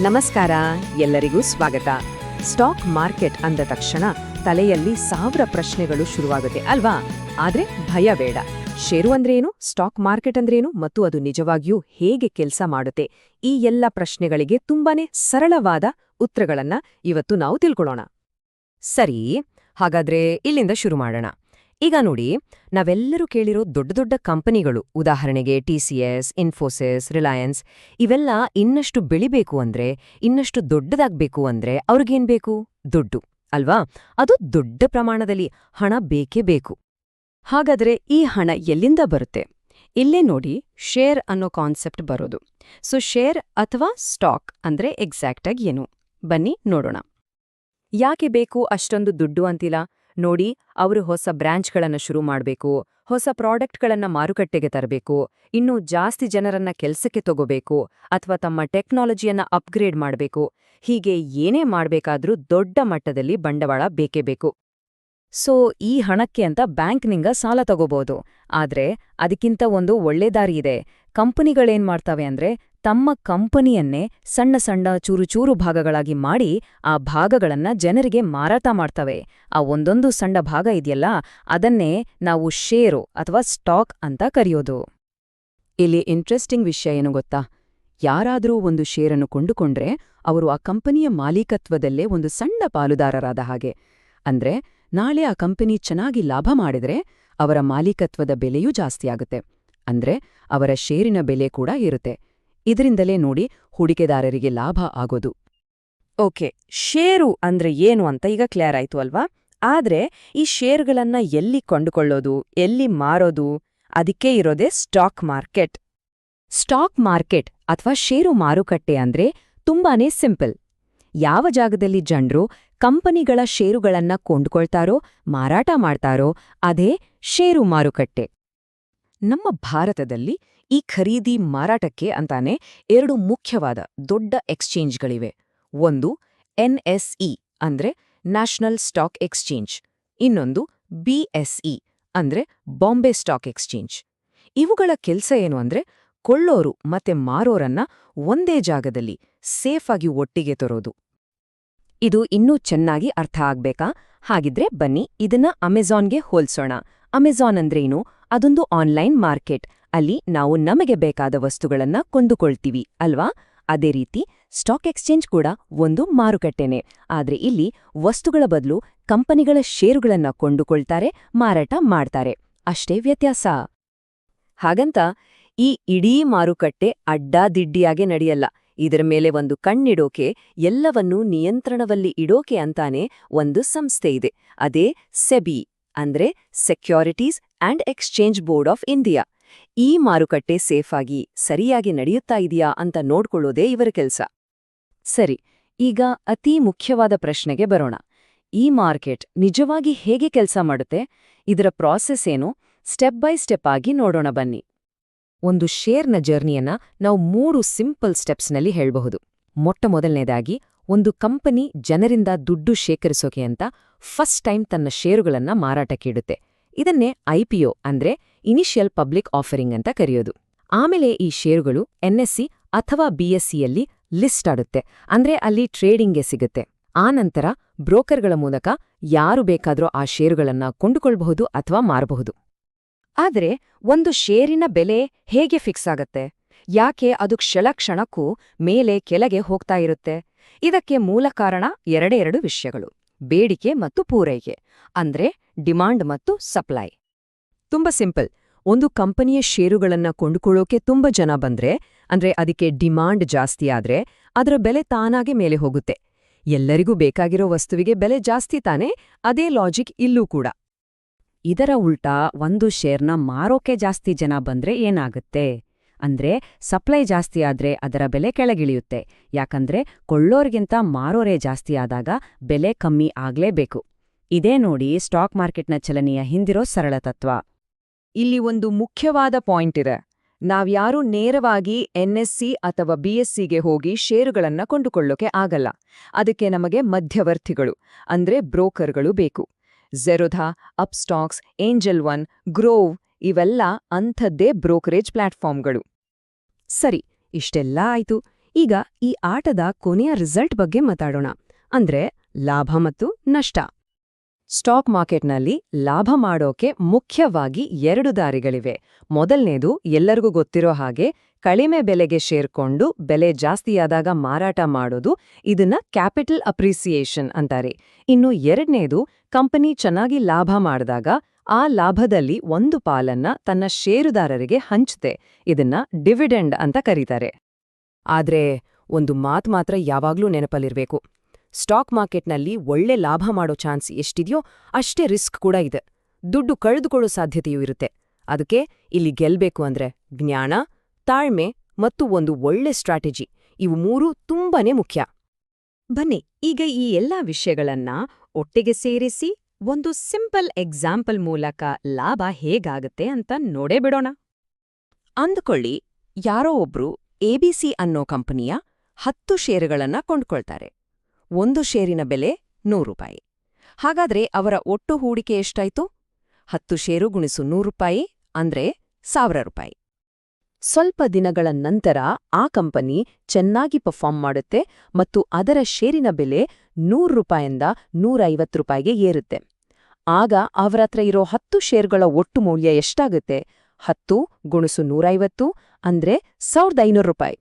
ನಮಸ್ಕಾರ, ಎಲ್ಲರಿಗೂ ಸ್ವಾಗತ. ಸ್ಟಾಕ್ ಮಾರ್ಕೆಟ್ ಅಂದ ತಕ್ಷಣ ತಲೆಯಲ್ಲಿ ಸಾವಿರ ಪ್ರಶ್ನೆಗಳು ಶುರುವಾಗುತ್ತೆ ಅಲ್ವಾ? ಆದ್ರೆ ಭಯ ಬೇಡ. ಷೇರು ಅಂದ್ರೇನು, ಸ್ಟಾಕ್ ಮಾರ್ಕೆಟ್ ಅಂದ್ರೇನು, ಮತ್ತು ಅದು ನಿಜವಾಗಿಯೂ ಹೇಗೆ ಕೆಲಸ ಮಾಡುತ್ತೆ? ಈ ಎಲ್ಲ ಪ್ರಶ್ನೆಗಳಿಗೆ ತುಂಬಾನೇ ಸರಳವಾದ ಉತ್ತರಗಳನ್ನ ಇವತ್ತು ನಾವು ತಿಳ್ಕೊಳ್ಳೋಣ ಸರಿ, ಹಾಗಾದ್ರೆ ಇಲ್ಲಿಂದ ಶುರು ಮಾಡೋಣ. ಈಗ ನೋಡಿ, ನಾವೆಲ್ಲರೂ ಕೇಳಿರೋ ದೊಡ್ಡ ದೊಡ್ಡ ಕಂಪನಿಗಳು, ಉದಾಹರಣೆಗೆ T C S, Infosys, Reliance, ಇವೆಲ್ಲ ಇನ್ನಷ್ಟು ಬೆಳಿಬೇಕು ಅಂದ್ರೆ, ಇನ್ನಷ್ಟು ದೊಡ್ಡದಾಗ್ಬೇಕು ಅಂದ್ರೆ ಅವ್ರಿಗೇನ್ ಬೇಕು? ದುಡ್ಡು, ಅಲ್ವಾ? ಅದು ದೊಡ್ಡ ಪ್ರಮಾಣದಲ್ಲಿ ಹಣ ಬೇಕೇ ಬೇಕು. ಹಾಗಾದ್ರೆ ಈ ಹಣ ಎಲ್ಲಿಂದ ಬರುತ್ತೆ? ಇಲ್ಲೇ ನೋಡಿ, ಶೇರ್ ಅನ್ನೋ ಕಾನ್ಸೆಪ್ಟ್ ಬರೋದು. ಸೊ, ಶೇರ್ ಅಥವಾ ಸ್ಟಾಕ್ ಅಂದ್ರೆ ಎಕ್ಸಾಕ್ಟಾಗಿ ಏನು? ಬನ್ನಿ ನೋಡೋಣ. ಯಾಕೆ ಬೇಕು ಅಷ್ಟೊಂದು ದುಡ್ಡು ಅಂತಿಲ್ಲ ನೋಡಿ, ಅವರು ಹೊಸ ಬ್ರಾಂಚ್ಗಳನ್ನ ಶುರು ಮಾಡಬೇಕು, ಹೊಸ ಪ್ರಾಡಕ್ಟ್ಗಳನ್ನು ಮಾರುಕಟ್ಟೆಗೆ ತರಬೇಕು, ಇನ್ನೂ ಜಾಸ್ತಿ ಜನರನ್ನ ಕೆಲಸಕ್ಕೆ ತಗೋಬೇಕು ಅಥವಾ ತಮ್ಮ ಟೆಕ್ನಾಲಜಿಯನ್ನು ಅಪ್ಗ್ರೇಡ್ ಮಾಡಬೇಕು, ಹೀಗೆ ಏನೇ ಮಾಡ್ಬೇಕಾದ್ರೂ ದೊಡ್ಡ ಮಟ್ಟದಲ್ಲಿ ಬಂಡವಾಳ ಬೇಕೇ ಬೇಕು. ಸೊ, ಈ ಹಣಕ್ಕೆ ಅಂತ ಬ್ಯಾಂಕ್ನಿಂದ ಸಾಲ ತಗೋಬಹುದು ಆದ್ರೆ ಅದಕ್ಕಿಂತ ಒಂದು ಒಳ್ಳೆ ದಾರಿ ಇದೆ. ಕಂಪನಿಗಳೇನ್ ಮಾಡ್ತವೆ ಅಂದ್ರೆ ತಮ್ಮ ಕಂಪನಿಯನ್ನೇ ಸಣ್ಣ ಸಣ್ಣ ಚೂರು ಚೂರು ಭಾಗಗಳಾಗಿ ಮಾಡಿ ಆ ಭಾಗಗಳನ್ನ ಜನರಿಗೆ ಮಾರಾಟ ಮಾಡ್ತವೆ. ಆ ಒಂದೊಂದು ಸಣ್ಣ ಭಾಗ ಇದೆಯಲ್ಲ, ಅದನ್ನೇ ನಾವು ಷೇರು ಅಥವಾ ಸ್ಟಾಕ್ ಅಂತ ಕರೆಯೋದು. ಇಲ್ಲಿ ಇಂಟ್ರೆಸ್ಟಿಂಗ್ ವಿಷಯ ಏನು ಗೊತ್ತಾ? ಯಾರಾದರೂ ಒಂದು ಷೇರನ್ನು ಕೊಂಡುಕೊಂಡ್ರೆ ಅವರು ಆ ಕಂಪನಿಯ ಮಾಲೀಕತ್ವದಲ್ಲೇ ಒಂದು ಸಣ್ಣ ಪಾಲುದಾರರಾದ ಹಾಗೆ. ಅಂದ್ರೆ ನಾಳೆ ಆ ಕಂಪನಿ ಚೆನ್ನಾಗಿ ಲಾಭ ಮಾಡಿದ್ರೆ ಅವರ ಮಾಲೀಕತ್ವದ ಬೆಲೆಯೂ ಜಾಸ್ತಿಯಾಗುತ್ತೆ ಅಂದ್ರೆ ಅವರ ಷೇರಿನ ಬೆಲೆ ಕೂಡ ಇರುತ್ತೆ. ಇದರಿಂದಲೇ ನೋಡಿ ಹೂಡಿಕೆದಾರರಿಗೆ ಲಾಭ ಆಗೋದು. ಓಕೆ ಷೇರು ಅಂದ್ರೆ ಏನು ಅಂತ ಈಗ ಕ್ಲಿಯರ್ ಆಯ್ತು ಅಲ್ವಾ? ಆದ್ರೆ ಈ ಷೇರ್ಗಳನ್ನ ಎಲ್ಲಿ ಕೊಂಡುಕೊಳ್ಳೋದು ಎಲ್ಲಿ ಮಾರೋದು ಅದಕ್ಕೆ ಇರೋದೇ ಸ್ಟಾಕ್ ಮಾರ್ಕೆಟ್. ಸ್ಟಾಕ್ ಮಾರ್ಕೆಟ್ ಅಥವಾ ಷೇರು ಮಾರುಕಟ್ಟೆ ಅಂದ್ರೆ ತುಂಬಾನೇ ಸಿಂಪಲ್. ಯಾವ ಜಾಗದಲ್ಲಿ ಜನರು ಕಂಪನಿಗಳ ಷೇರುಗಳನ್ನ ಕೊಂಡ್ಕೊಳ್ತಾರೋ ಮಾರಾಟ ಮಾಡ್ತಾರೋ ಅದೇ ಷೇರು ಮಾರುಕಟ್ಟೆ. ನಮ್ಮ ಭಾರತದಲ್ಲಿ ಈ ಖರೀದಿ ಮಾರಾಟಕ್ಕೆ ಅಂತಾನೆ ಎರಡು ಮುಖ್ಯವಾದ ದೊಡ್ಡ ಎಕ್ಸ್ಚೇಂಜ್ಗಳಿವೆ. ಒಂದು ಎನ್ಎಸ್ಇ ಅಂದ್ರೆ ನ್ಯಾಷನಲ್ ಸ್ಟಾಕ್ ಎಕ್ಸ್ಚೇಂಜ್, ಇನ್ನೊಂದು ಬಿಎಸ್ಇ ಅಂದ್ರೆ ಬಾಂಬೆ ಸ್ಟಾಕ್ ಎಕ್ಸ್ಚೇಂಜ್. ಇವುಗಳ ಕೆಲ್ಸ ಏನು ಅಂದ್ರೆ ಕೊಳ್ಳೋರು ಮತ್ತೆ ಮಾರೋರನ್ನ ಒಂದೇ ಜಾಗದಲ್ಲಿ ಸೇಫಾಗಿ ಒಟ್ಟಿಗೆ ತರೋದು. ಇದು ಇನ್ನೂ ಚೆನ್ನಾಗಿ ಅರ್ಥ ಆಗ್ಬೇಕಾ? ಹಾಗಿದ್ರೆ ಬನ್ನಿ, ಇದನ್ನ ಅಮೆಜಾನ್ಗೆ ಹೋಲ್ಸೋಣ. ಅಮೆಜಾನ್ ಅಂದ್ರೇನು? ಅದೊಂದು ಆನ್ಲೈನ್ ಮಾರ್ಕೆಟ್ ಅಲ್ಲಿ ನಾವು ನಮಗೆ ಬೇಕಾದ ವಸ್ತುಗಳನ್ನ ಕೊಂಡುಕೊಳ್ತೀವಿ, ಅಲ್ವಾ? ಅದೇ ರೀತಿ ಸ್ಟಾಕ್ ಎಕ್ಸ್ಚೇಂಜ್ ಕೂಡ ಒಂದು ಮಾರುಕಟ್ಟೆನೆ. ಆದರೆ ಇಲ್ಲಿ ವಸ್ತುಗಳ ಬದಲು ಕಂಪನಿಗಳ ಷೇರುಗಳನ್ನ ಕೊಂಡುಕೊಳ್ತಾರೆ, ಮಾರಾಟ ಮಾಡ್ತಾರೆ. ಅಷ್ಟೇ ವ್ಯತ್ಯಾಸ. ಹಾಗಂತ ಈ ಇಡೀ ಮಾರುಕಟ್ಟೆ ಅಡ್ಡಾದಿಡ್ಡಿಯಾಗೆ ನಡೆಯಲ್ಲ. ಇದರ ಮೇಲೆ ಒಂದು ಕಣ್ಣಿಡೋಕೆ, ಎಲ್ಲವನ್ನೂ ನಿಯಂತ್ರಣದಲ್ಲಿ ಇಡೋಕೆ ಅಂತಾನೆ ಒಂದು ಸಂಸ್ಥೆ ಇದೆ. ಅದೇ ಸೆಬಿ ಅಂದ್ರೆ securities and exchange board of India. ಈ ಮಾರುಕಟ್ಟೆ ಸೇಫಾಗಿ ಸರಿಯಾಗಿ ನಡೆಯುತ್ತಾ ಇದೆಯಾ ಅಂತ ನೋಡ್ಕೊಳ್ಳೋದೇ ಇವರ ಕೆಲ್ಸ. ಸರಿ, ಈಗ ಅತೀ ಮುಖ್ಯವಾದ ಪ್ರಶ್ನೆಗೆ ಬರೋಣ. ಈ ಮಾರ್ಕೆಟ್ ನಿಜವಾಗಿ ಹೇಗೆ ಕೆಲಸ ಮಾಡುತ್ತೆ? ಇದರ ಪ್ರಾಸೆಸ್ ಏನು? ಸ್ಟೆಪ್ ಬೈ ಸ್ಟೆಪ್ ಆಗಿ ನೋಡೋಣ ಬನ್ನಿ. ಒಂದು ಶೇರ್ನ ಜರ್ನಿಯನ್ನ ನಾವು ಮೂರು ಸಿಂಪಲ್ ಸ್ಟೆಪ್ಸ್ನಲ್ಲಿ ಹೇಳಬಹುದು. ಮೊಟ್ಟ ಮೊದಲನೇದಾಗಿ, ಒಂದು ಕಂಪನಿ ಜನರಿಂದ ದುಡ್ಡು ಶೇಖರಿಸೋಕೆ ಅಂತ ಫಸ್ಟ್ ಟೈಮ್ ತನ್ನ ಷೇರುಗಳನ್ನ ಮಾರಾಟಕ್ಕಿಡುತ್ತೆ ಇದನ್ನೇ ಐಪಿಒ ಅಂದ್ರೆ ಇನಿಷಿಯಲ್ ಪಬ್ಲಿಕ್ ಆಫರಿಂಗ್ ಅಂತ ಕರೆಯೋದು. ಆಮೇಲೆ ಈ ಷೇರುಗಳು ಎನ್ಎಸ್ಸಿ ಅಥವಾ ಬಿಎಸ್ಸಿಯಲ್ಲಿ ಲಿಸ್ಟ್ ಆಡುತ್ತೆ. ಅಂದ್ರೆ ಅಲ್ಲಿ ಟ್ರೇಡಿಂಗ್ಗೆ ಸಿಗುತ್ತೆ. ಆನಂತರ ಬ್ರೋಕರ್ಗಳ ಮೂಲಕ ಯಾರು ಬೇಕಾದರೂ ಆ ಷೇರುಗಳನ್ನ ಕೊಂಡುಕೊಳ್ಬಹುದು ಅಥವಾ ಮಾರಬಹುದು. ಆದರೆ ಒಂದು ಷೇರಿನ ಬೆಲೆ ಹೇಗೆ ಫಿಕ್ಸ್ ಆಗತ್ತೆ? ಯಾಕೆ ಅದು ಕ್ಷಣಕ್ಷಣಕ್ಕೂ ಮೇಲೆ ಕೆಳಗೆ ಹೋಗ್ತಾ ಇರುತ್ತೆ? ಇದಕ್ಕೆ ಮೂಲ ಕಾರಣ ಎರಡೆರಡು ಎರಡು ವಿಷಯಗಳು. ಬೇಡಿಕೆ ಮತ್ತು ಪೂರೈಕೆ. ಅಂದ್ರೆ ಡಿಮಾಂಡ್ ಮತ್ತು ಸಪ್ಲೈ. ತುಂಬ ಸಿಂಪಲ್. ಒಂದು ಕಂಪನಿಯ ಷೇರುಗಳನ್ನು ಕೊಂಡುಕೊಳ್ಳೋಕೆ ತುಂಬ ಜನ ಬಂದ್ರೆ, ಅಂದ್ರೆ ಅದಕ್ಕೆ ಡಿಮಾಂಡ್ ಜಾಸ್ತಿ ಆದ್ರೆ, ಅದರ ಬೆಲೆ ತಾನಾಗೆ ಮೇಲೆ ಹೋಗುತ್ತೆ. ಎಲ್ಲರಿಗೂ ಬೇಕಾಗಿರೋ ವಸ್ತುವಿಗೆ ಬೆಲೆ ಜಾಸ್ತಿ ತಾನೇ, ಅದೇ ಲಾಜಿಕ್ ಇಲ್ಲೂ ಕೂಡ. ಇದರ ಉಲ್ಟಾ ಒಂದು ಶೇರ್ನ ಮಾರೋಕೆ ಜಾಸ್ತಿ ಜನ ಬಂದ್ರೆ ಏನಾಗುತ್ತೆ? ಅಂದ್ರೆ ಸಪ್ಲೈ ಜಾಸ್ತಿ ಆದ್ರೆ ಅದರ ಬೆಲೆ ಕೆಳಗಿಳಿಯುತ್ತೆ. ಯಾಕಂದ್ರೆ ಕೊಳ್ಳೋರ್ಗಿಂತ ಮಾರೋರೇ ಜಾಸ್ತಿ ಆದಾಗ ಬೆಲೆ ಕಮ್ಮಿ ಆಗ್ಲೇಬೇಕು. ಇದೇ ನೋಡಿ ಸ್ಟಾಕ್ ಮಾರ್ಕೆಟ್ನ ಚಲನೆಯ ಹಿಂದಿರೋ ಸರಳ ತತ್ವ. ಇಲ್ಲಿ ಒಂದು ಮುಖ್ಯವಾದ ಪಾಯಿಂಟ್ ಇದೆ. ನಾವ್ಯಾರೂ ನೇರವಾಗಿ ಎನ್ಎಸ್ಸಿ ಅಥವಾ ಬಿಎಸ್ಸಿಗೆ ಹೋಗಿ ಷೇರುಗಳನ್ನ ಕೊಂಡುಕೊಳ್ಳೋಕೆ ಆಗಲ್ಲ. ಅದಕ್ಕೆ ನಮಗೆ ಮಧ್ಯವರ್ತಿಗಳು, ಅಂದ್ರೆ ಬ್ರೋಕರ್ಗಳು ಬೇಕು. Zerodha Upstox Angel One Groww ಇವೆಲ್ಲ ಅಂಥದ್ದೇ ಬ್ರೋಕರೇಜ್ ಪ್ಲಾಟ್ಫಾರ್ಮ್ಗಳು. ಸರಿ, ಇಷ್ಟೆಲ್ಲ ಆಯ್ತು. ಈಗ ಈ ಆಟದ ಕೊನೆಯ ರಿಸಲ್ಟ್ ಬಗ್ಗೆ ಮಾತಾಡೋಣ. ಅಂದ್ರೆ ಲಾಭ ಮತ್ತು ನಷ್ಟ. ಸ್ಟಾಕ್ ಮಾರ್ಕೆಟ್ನಲ್ಲಿ ಲಾಭ ಮಾಡೋಕೆ ಮುಖ್ಯವಾಗಿ ಎರಡು ದಾರಿಗಳಿವೆ. ಮೊದಲನೇದು ಎಲ್ಲರಿಗೂ ಗೊತ್ತಿರೋ ಹಾಗೆ ಕಡಿಮೆ ಬೆಲೆಗೆ ಶೇರ್ಕೊಂಡು ಬೆಲೆ ಜಾಸ್ತಿಯಾದಾಗ ಮಾರಾಟ ಮಾಡೋದು, ಇದನ್ನ ಕ್ಯಾಪಿಟಲ್ ಅಪ್ರಿಸಿಯೇಷನ್ ಅಂತಾರೆ. ಇನ್ನು ಎರಡನೇದು ಕಂಪನಿ ಚೆನ್ನಾಗಿ ಲಾಭ ಮಾಡಿದಾಗ ಆ ಲಾಭದಲ್ಲಿ ಒಂದು ಪಾಲನ್ನ ತನ್ನ ಷೇರುದಾರರಿಗೆ ಹಂಚುತ್ತೆ ಇದನ್ನ ಡಿವಿಡೆಂಡ್ ಅಂತ ಕರೀತಾರೆ. ಆದ್ರೆ ಒಂದು ಮಾತು ಮಾತ್ರ ಯಾವಾಗ್ಲೂ ನೆನಪಲ್ಲಿರ್ಬೇಕು. ಸ್ಟಾಕ್ ಮಾರ್ಕೆಟ್ನಲ್ಲಿ ಒಳ್ಳೆ ಲಾಭ ಮಾಡೋ ಚಾನ್ಸ್ ಎಷ್ಟಿದೆಯೋ ಅಷ್ಟೇ ರಿಸ್ಕ್ ಕೂಡ ಇದೆ. ದುಡ್ಡು ಕಳೆದುಕೊಳ್ಳೋ ಸಾಧ್ಯತೆಯೂ ಇರುತ್ತೆ. ಅದಕ್ಕೆ ಇಲ್ಲಿ ಗೆಲ್ಬೇಕು ಅಂದ್ರೆ ಜ್ಞಾನ, ತಾಳ್ಮೆ ಮತ್ತು ಒಂದು ಒಳ್ಳೆ ಸ್ಟ್ರಾಟಜಿ. ಇವು ಮೂರೂ ತುಂಬಾನೇ ಮುಖ್ಯ. ಬನ್ನಿ, ಈಗ ಈ ಎಲ್ಲಾ ವಿಷಯಗಳನ್ನ ಒಟ್ಟಿಗೆ ಸೇರಿಸಿ ಒಂದು ಸಿಂಪಲ್ ಎಕ್ಸಾಂಪಲ್ ಮೂಲಕ ಲಾಭ ಹೇಗಾಗತ್ತೆ ಅಂತ ನೋಡೇ ಬಿಡೋಣ. ಅಂದ್ಕೊಳ್ಳಿ, ಯಾರೋ ಒಬ್ರು ಎಬಿಸಿ ಅನ್ನೋ ಕಂಪನಿಯ ಹತ್ತು ಷೇರುಗಳನ್ನ ಕೊಂಡ್ಕೊಳ್ತಾರೆ. ಒಂದು ಷೇರಿನ ಬೆಲೆ ನೂರು ರೂಪಾಯಿ. ಹಾಗಾದ್ರೆ ಅವರ ಒಟ್ಟು ಹೂಡಿಕೆ ಎಷ್ಟಾಯ್ತು? ಹತ್ತು ಷೇರು ಗುಣಿಸು ನೂರು ರೂಪಾಯಿ ಅಂದ್ರೆ ಸಾವಿರ ರೂಪಾಯಿ. ಸ್ವಲ್ಪ ದಿನಗಳ ನಂತರ ಆ ಕಂಪನಿ ಚೆನ್ನಾಗಿ ಪರ್ಫಾರ್ಮ್ ಮಾಡುತ್ತೆ ಮತ್ತು ಅದರ ಷೇರಿನ ಬೆಲೆ ನೂರು ರೂಪಾಯಿಂದ ನೂರೈವತ್ತು ರೂಪಾಯಿಗೆ ಏರುತ್ತೆ. ಆಗ ಅವರತ್ರ ಇರೋ ಹತ್ತು ಷೇರುಗಳ ಒಟ್ಟು ಮೌಲ್ಯ ಎಷ್ಟಾಗುತ್ತೆ? ಹತ್ತು ಗುಣಿಸು ನೂರೈವತ್ತು ಅಂದ್ರೆ ಸಾವಿರದ ಐನೂರು ರೂಪಾಯಿ.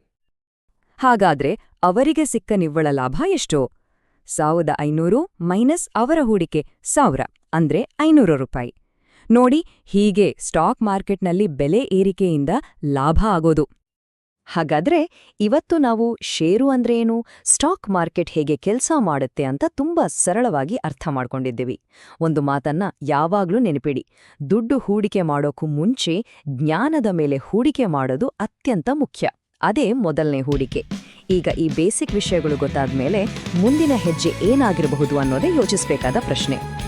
ಹಾಗಾದ್ರೆ ಅವರಿಗೆ ಸಿಕ್ಕ ನಿವ್ವಳ ಲಾಭ ಎಷ್ಟು? ಸಾವಿರದ ಐನೂರು ಮೈನಸ್ ಅವರ ಹೂಡಿಕೆ ಸಾವಿರ, ಅಂದ್ರೆ ಐನೂರು ರೂಪಾಯಿ. ನೋಡಿ, ಹೀಗೆ ಸ್ಟಾಕ್ ಮಾರ್ಕೆಟ್ನಲ್ಲಿ ಬೆಲೆ ಏರಿಕೆಯಿಂದ ಲಾಭ ಆಗೋದು. ಹಾಗಾದ್ರೆ ಇವತ್ತು ನಾವು ಷೇರು ಅಂದ್ರೆ ಏನು, ಸ್ಟಾಕ್ ಮಾರ್ಕೆಟ್ ಹೇಗೆ ಕೆಲಸ ಮಾಡುತ್ತೆ ಅಂತ ತುಂಬಾ ಸರಳವಾಗಿ ಅರ್ಥ ಮಾಡ್ಕೊಂಡಿದ್ದೀವಿ. ಒಂದು ಮಾತನ್ನ ಯಾವಾಗ್ಲೂ ನೆನಪಿಡಿ, ದುಡ್ಡು ಹೂಡಿಕೆ ಮಾಡೋಕ್ಕೂ ಮುಂಚೆ ಜ್ಞಾನದ ಮೇಲೆ ಹೂಡಿಕೆ ಮಾಡೋದು ಅತ್ಯಂತ ಮುಖ್ಯ. ಅದೇ ಮೊದಲನೇ ಹೂಡಿಕೆ. ಈಗ ಈ ಬೇಸಿಕ್ ವಿಷಯಗಳು ಗೊತ್ತಾದ ಮೇಲೆ ಮುಂದಿನ ಹೆಜ್ಜೆ ಏನಾಗಿರಬಹುದು ಅನ್ನೋದೇ ಯೋಚಿಸಬೇಕಾದ ಪ್ರಶ್ನೆ.